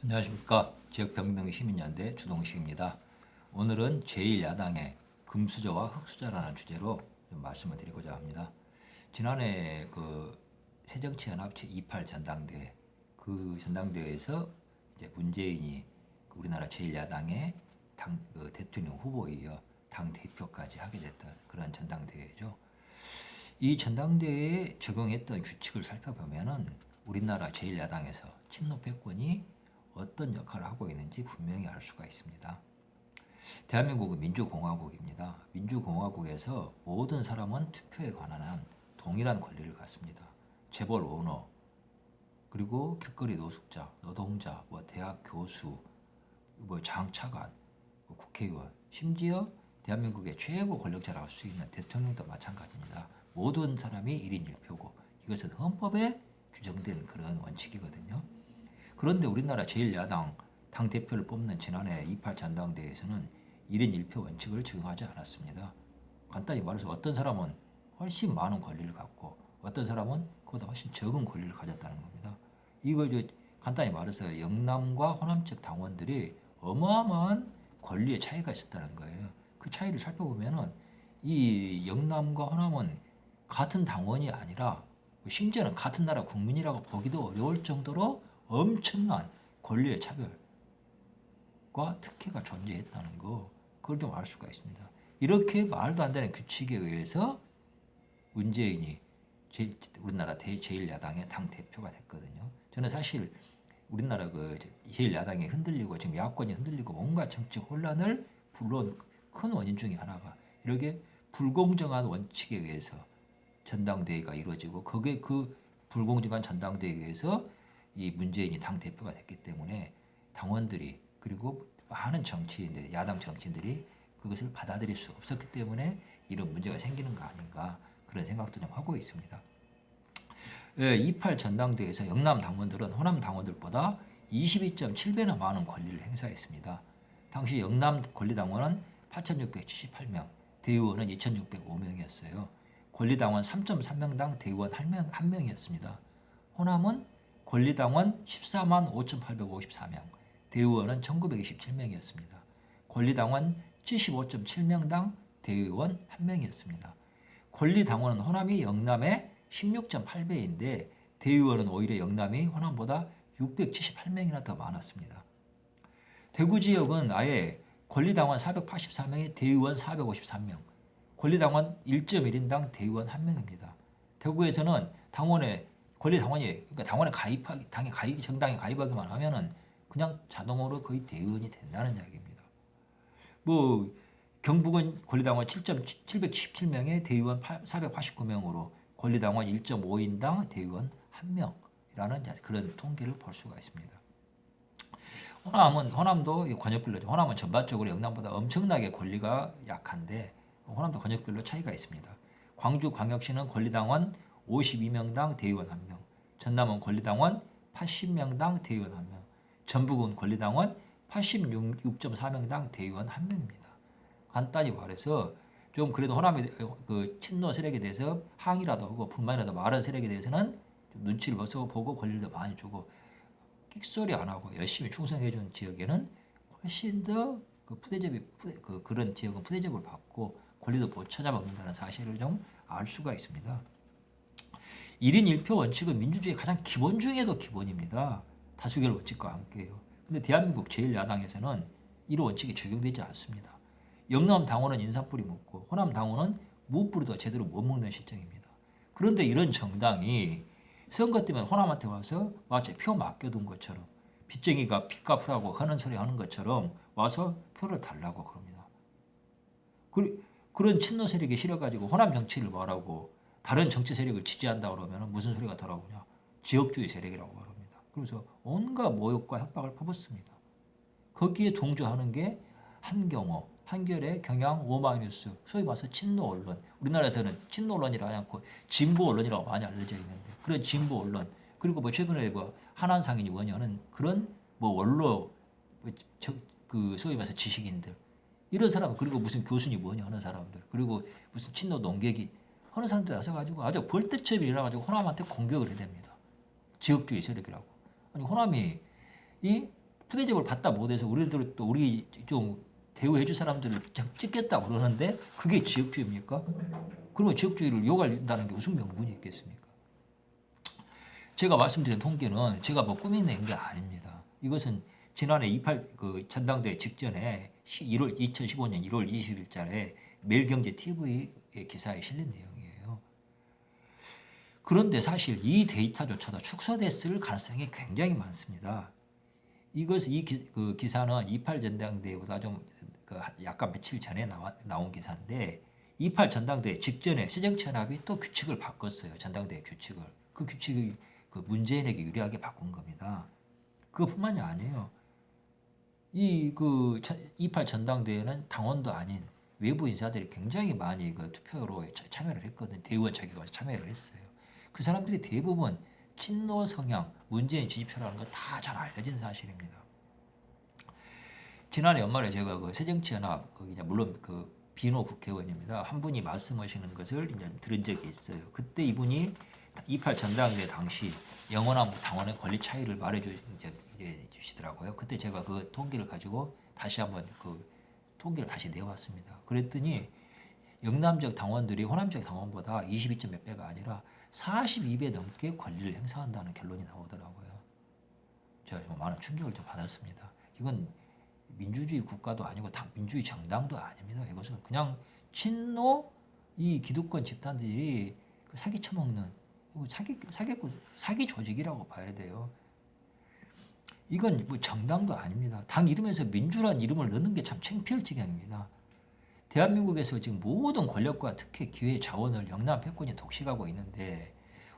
안녕하십니까 지역평등시민연대 주동식입니다. 오늘은 제1야당의 금수저와 흑수저라는 주제로 좀 말씀을 드리고자 합니다. 지난해 그 새정치연합 제28 전당대회 그 전당대회에서 이제 문재인이 그 우리나라 제1야당의 당 그 대통령 후보에 이어 당 대표까지 하게 됐던 그런 전당대회죠. 이 전당대회에 적용했던 규칙을 살펴보면은 우리나라 제1야당에서 친노 패권이 어떤 역할을 하고 있는지 분명히 알 수가 있습니다. 대한민국은 민주공화국입니다. 민주공화국에서 모든 사람은 투표에 관한 한 동일한 권리를 갖습니다. 재벌 오너, 그리고 길거리 노숙자, 노동자, 뭐 대학 교수, 뭐 장차관, 뭐 국회의원, 심지어 대한민국의 최고 권력자라고 할 수 있는 대통령도 마찬가지입니다. 모든 사람이 1인 1표고 이것은 헌법에 규정된 그런 원칙이거든요. 그런데 우리나라 제1야당 당 대표를 뽑는 지난해 28 전당대회에서는 1인 1표 원칙을 적용하지 않았습니다. 간단히 말해서 어떤 사람은 훨씬 많은 권리를 갖고 어떤 사람은 그보다 훨씬 적은 권리를 가졌다는 겁니다. 이거 간단히 말해서 영남과 호남 쪽 당원들이 어마어마한 권리의 차이가 있었다는 거예요. 그 차이를 살펴보면은 이 영남과 호남은 같은 당원이 아니라 심지어는 같은 나라 국민이라고 보기도 어려울 정도로 엄청난 권리의 차별과 특혜가 존재했다는 거 그걸 좀 알 수가 있습니다. 이렇게 말도 안 되는 규칙에 의해서 문재인이 제, 우리나라 대, 제1야당의 당 대표가 됐거든요. 저는 사실 우리나라 그 제1야당이 흔들리고 지금 야권이 흔들리고 온갖 정치 혼란을 불러온 큰 원인 중에 하나가 이렇게 불공정한 원칙에 의해서 전당대회가 이루어지고 거기에 그 불공정한 전당대회에 의해서 이 문재인이 당 대표가 됐기 때문에 당원들이 그리고 많은 정치인들 야당 정치인들이 그것을 받아들일 수 없었기 때문에 이런 문제가 생기는 거 아닌가 그런 생각도 좀 하고 있습니다. 예, 28 전당대회에서 영남 당원들은 호남 당원들보다 22.7배나 많은 권리를 행사했습니다. 당시 영남 권리당원은 8,678명, 대의원은 2,605명이었어요. 권리당원 3.3명당 대의원 1명, 1명이었습니다. 호남은 권리당원 14만 5,854명, 대의원은 1,927명이었습니다. 권리당원 75.7명당 대의원 1명이었습니다. 권리당원은 호남이 영남의 16.8배인데 대의원은 오히려 영남이 호남보다 678명이나 더 많았습니다. 대구 지역은 아예 권리당원 484명에 대의원 453명, 권리당원 1.1인당 대의원 1명입니다. 대구에서는 당원의 권리 당원이 그러니까 당원에 가입하기 당에 가입 정당에 가입하기만 하면은 그냥 자동으로 거의 대의원이 된다는 이야기입니다. 뭐 경북은 권리당원 7.777명에 대의원 489명으로 권리당원 1.5인당 대의원 1명이라는 그런 통계를 볼 수가 있습니다. 호남은 호남도 권역별로죠. 호남은 전반적으로 영남보다 엄청나게 권리가 약한데 호남도 권역별로 차이가 있습니다. 광주 광역시는 권리당원 52명당 대의원 1명, 전남은 권리당원 80명당 대의원 1명, 전북은 권리당원 86.4명당 대의원 1명입니다. 간단히 말해서 좀 그래도 호남의 그 친노 세력에 대해서 항의라도 하고 불만이라도 말하는 세력에 대해서는 좀 눈치를 보고 권리를 많이 주고 끽소리 안 하고 열심히 충성해 준 지역에는 훨씬 더 그 푸대접이 푸대, 그 그런 지역은 푸대접을 받고 권리도 못 찾아먹는다는 사실을 좀 알 수가 있습니다. 1인 1표 원칙은 민주주의의 가장 기본 중에도 기본입니다. 다수결 원칙과 함께요. 근데 대한민국 제1야당에서는 이런 원칙이 적용되지 않습니다. 영남 당원은 인삼뿌리 먹고 호남 당원은 무뿌리도 제대로 못 먹는 실정입니다. 그런데 이런 정당이 선거 때문에 호남한테 와서 마치 표 맡겨둔 것처럼 빚쟁이가 빚 갚으라고 하는 소리 하는 것처럼 와서 표를 달라고 그럽니다. 그런 친노 세력이 싫어가지고 호남 정치를 말하고 다른 정치 세력을 지지한다 그러면 무슨 소리가 돌아오냐? 지역주의 세력이라고 말합니다. 그래서 온갖 모욕과 협박을 퍼붓습니다. 거기에 동조하는 게 한경호, 한결의 경향 오마이뉴스, 소위 말해서 친노 언론. 우리나라에서는 친노 언론이라 하지 않고 진보 언론이라고 많이 알려져 있는데 그런 진보 언론 그리고 뭐 최근에 뭐 한한 상인이 뭐냐는 그런 뭐 원로 뭐 저, 그 소위 말해서 지식인들 이런 사람 그리고 무슨 교수니 뭐냐 하는 사람들 그리고 무슨 친노 농객이 하는 사람들 나서 가지고 아주 벌떼처럼 일어나 가지고 호남한테 공격을 해댑니다. 지역주의 세력이라고. 아니 호남이 이 부대접을 받다 못해서 우리들 또 우리 좀 대우해줄 사람들을 참 찍겠다 그러는데 그게 지역주의입니까? 그러면 지역주의를 요구한다는 게 무슨 명분이 있겠습니까? 제가 말씀드린 통계는 제가 뭐 꾸며낸 게 아닙니다. 이것은 지난해 28 그 전당대회 직전에 1월 2015년 1월 20일자에 매일경제 TV의 기사에 실린 내용이에요. 그런데 사실 이 데이터조차도 축소됐을 가능성이 굉장히 많습니다. 이것 이 기, 그 기사는 28 전당대회보다 좀 그 약간 며칠 전에 나와, 나온 기사인데 28 전당대회 직전에 새정치연합이 또 규칙을 바꿨어요. 전당대회 규칙을. 그 규칙이 그 문재인에게 유리하게 바꾼 겁니다. 그것뿐만이 아니에요. 이그 28 전당대회는 당원도 아닌 외부 인사들이 굉장히 많이 그 투표로 차- 참여를 했거든. 대의원 자격가 참여를 했어요. 그 사람들이 대부분 친노 성향, 문재인 지지표라는 거 다 잘 알려진 사실입니다. 지난해 연말에 제가 그 새정치연합 거기 이제 물론 그 비노 국회의원입니다. 한 분이 말씀하시는 것을 이제 들은 적이 있어요. 그때 이분이 28 전당대 당시 영원한 당원의 권리 차이를 말해주 이제, 주시더라고요. 그때 제가 그 통계를 가지고 다시 한번 그 통계를 다시 내왔습니다. 그랬더니 영남 지역 당원들이 호남 지역 당원보다 22점 몇 배가 아니라 42배 넘게 권리를 행사한다는 결론이 나오더라고요. 제가 좀 많은 충격을 좀 받았습니다. 이건 민주주의 국가도 아니고 당, 민주주의 정당도 아닙니다. 이것은 그냥 친노 이 기득권 집단들이 그 사기 쳐먹는 이거 사기 사기 사기 조직이라고 봐야 돼요. 이건 뭐 정당도 아닙니다. 당 이름에서 민주란 이름을 넣는 게 참 창피할 지경입니다. 대한민국에서 지금 모든 권력과 특히 기회 자원을 영남 패권이 독식하고 있는데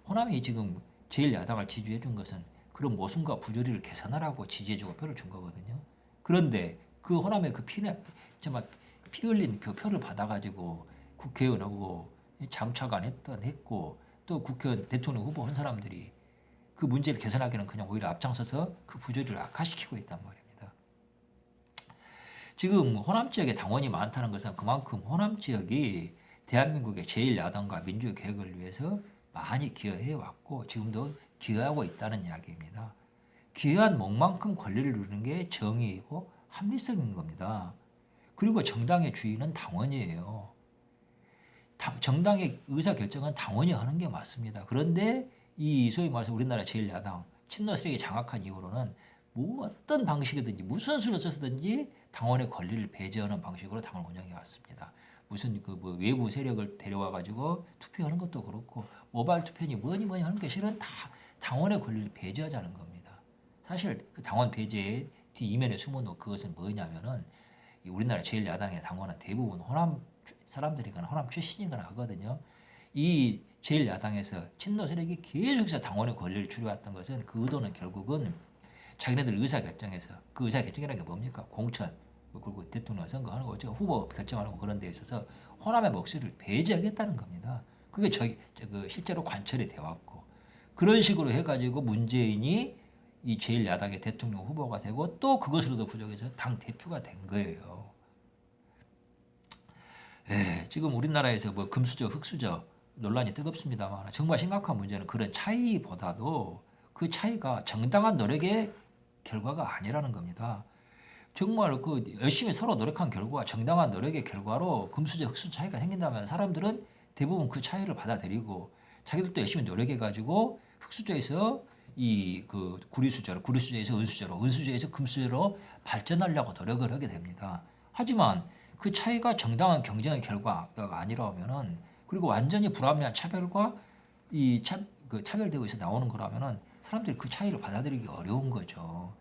호남이 지금 제일 야당을 지지해 준 것은 그런 모순과 부조리를 개선하라고 지지해주고 표를 준 거거든요. 그런데 그 호남의 그 피내 정말 피 흘린 그 표를 받아가지고 국회의원하고 장차관 했던 했고 또 국회의원 대통령 후보 한 사람들이 그 문제를 개선하기는 그냥 오히려 앞장서서 그 부조리를 악화시키고 있단 말입니다. 지금 호남 지역에 당원이 많다는 것은 그만큼 호남 지역이 대한민국의 제1야당과 민주의 개혁을 위해서 많이 기여해 왔고 지금도 기여하고 있다는 이야기입니다. 기여한 목만큼 권리를 누리는 게 정의이고 합리성인 겁니다. 그리고 정당의 주인은 당원이에요. 정당의 의사 결정은 당원이 하는 게 맞습니다. 그런데 이 소위 말해서 우리나라 제1야당 친노 세력이 장악한 이후로는 뭐 어떤 방식이든지 무슨 수를 써서든지 당원의 권리를 배제하는 방식으로 당을 운영해 왔습니다. 무슨 그 뭐 외부 세력을 데려와 가지고 투표하는 것도 그렇고 모바일 투표니 뭐니 뭐니 하는 게 실은 다 당원의 권리를 배제하자는 겁니다. 사실 그 당원 배제의 뒤 이면에 숨어놓은 그것은 뭐냐면은 우리나라 제일 야당의 당원은 대부분 호남 사람들이거나 호남 출신이거나 하거든요. 이 제일 야당에서 친노 세력이 계속해서 당원의 권리를 줄여왔던 것은 그 의도는 결국은 자기네들 의사 결정에서 그 의사 결정이라는 게 뭡니까? 공천 뭐 그리고 대통령 선거하는 거 어쩌고 후보 결정하는 거 그런 데 있어서 호남의 목소리를 배제하겠다는 겁니다. 그게 저희 그 실제로 관철이 되었고 그런 식으로 해가지고 문재인이 이 제일 야당의 대통령 후보가 되고 또 그것으로도 부족해서 당 대표가 된 거예요. 예, 지금 우리나라에서 뭐 금수저, 흑수저 논란이 뜨겁습니다만 정말 심각한 문제는 그런 차이보다도 그 차이가 정당한 노력의 결과가 아니라는 겁니다. 정말 그 열심히 서로 노력한 결과, 정당한 노력의 결과로 금수저, 흑수저 차이가 생긴다면 사람들은 대부분 그 차이를 받아들이고 자기들도 열심히 노력해가지고 흑수저에서 이 그 구리수저로, 구리수저에서 은수저로, 은수저에서 금수저로 발전하려고 노력을 하게 됩니다. 하지만 그 차이가 정당한 경쟁의 결과가 아니라면은 그리고 완전히 불합리한 차별과 이 차, 그 차별되고 있어 나오는 거라면은 사람들이 그 차이를 받아들이기 어려운 거죠.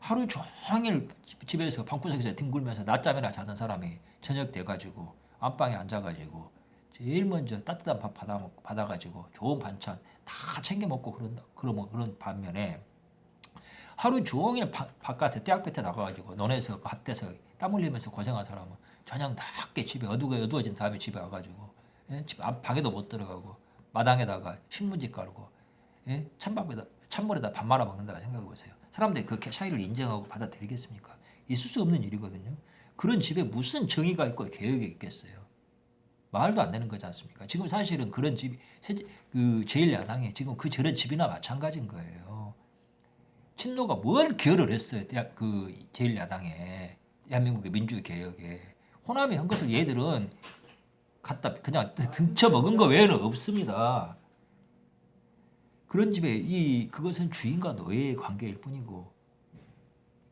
하루 종일 집에서 방구석에서 뒹굴면서 낮잠이나 자던 사람이 저녁 돼가지고 안방에 앉아가지고 제일 먼저 따뜻한 밥 받아 받아가지고 좋은 반찬 다 챙겨 먹고 그런 그런 그런 반면에 하루 종일 바, 바깥에 대학볕에 나가가지고 논에서 밭에서 땀 흘리면서 고생한 사람은 저녁 낮게 집에 어두워 어두워진 다음에 집에 와가지고 예? 집 앞, 방에도 못 들어가고 마당에다가 신문지 깔고 예? 찬밥에다 찬물에다 밥 말아 먹는다고 생각해 보세요. 사람들이 그 차이를 인정하고 받아들이겠습니까? 있을 수 없는 일이거든요. 그런 집에 무슨 정의가 있고 계획이 있겠어요. 말도 안 되는 거지 않습니까? 지금 사실은 그런 집이 그 제일 야당에 지금 그 저런 집이나 마찬가지인 거예요. 친노가 뭘 기여를 했어요. 그 제1야당에 대한민국의 민주 개혁에 호남이 한 것을 얘들은 갖다 그냥 등쳐 먹은 거 외에는 없습니다. 그런 집에 이 그것은 주인과 노예의 관계일 뿐이고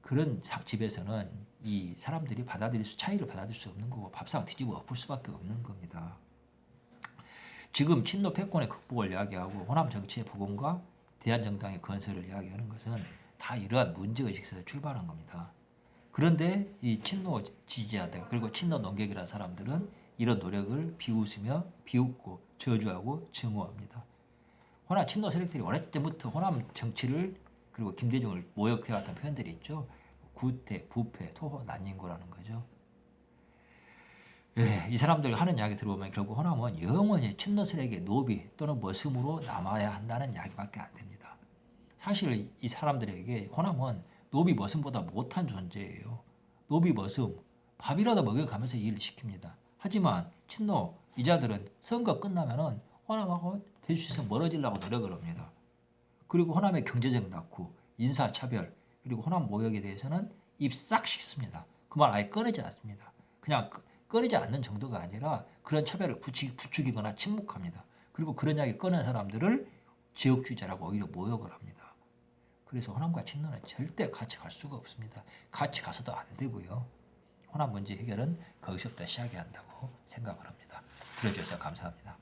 그런 사- 집에서는 이 사람들이 받아들일 수 차이를 받아들일 수 없는 거고 밥상 뒤집어 엎을 수밖에 없는 겁니다. 지금 친노 패권의 극복을 이야기하고 호남 정치의 복원과 대한정당의 건설을 이야기하는 것은 다 이러한 문제의식에서 출발한 겁니다. 그런데 이 친노 지지자들 그리고 친노 농객이라는 사람들은 이런 노력을 비웃으며 비웃고 저주하고 증오합니다. 호남 친노 세력들이 오래전부터 호남 정치를 그리고 김대중을 모욕해왔던 표현들이 있죠. 구태, 부패, 토호, 난닝고라는 거죠. 예, 이 사람들 하는 이야기 들어보면 결국 호남은 영원히 친노 세력의 노비 또는 머슴으로 남아야 한다는 이야기밖에 안 됩니다. 사실 이 사람들에게 호남은 노비 머슴보다 못한 존재예요. 노비 머슴 밥이라도 먹여가면서 일을 시킵니다. 하지만 친노 이자들은 선거 끝나면은 호남하고 대수에서 멀어지려고 노력을 합니다. 그리고 호남의 경제적 낙후, 인사차별, 그리고 호남 모욕에 대해서는 입 싹 씻습니다. 그 말 아예 꺼내지 않습니다. 그냥 끄- 꺼내지 않는 정도가 아니라 그런 차별을 부추기, 부추기거나 침묵합니다. 그리고 그런 이야기 꺼낸 사람들을 지역주의자라고 오히려 모욕을 합니다. 그래서 호남과 친노는 절대 같이 갈 수가 없습니다. 같이 가서도 안 되고요. 호남 문제 해결은 거기서부터 시작해야 한다고 생각을 합니다. 들어주셔서 감사합니다.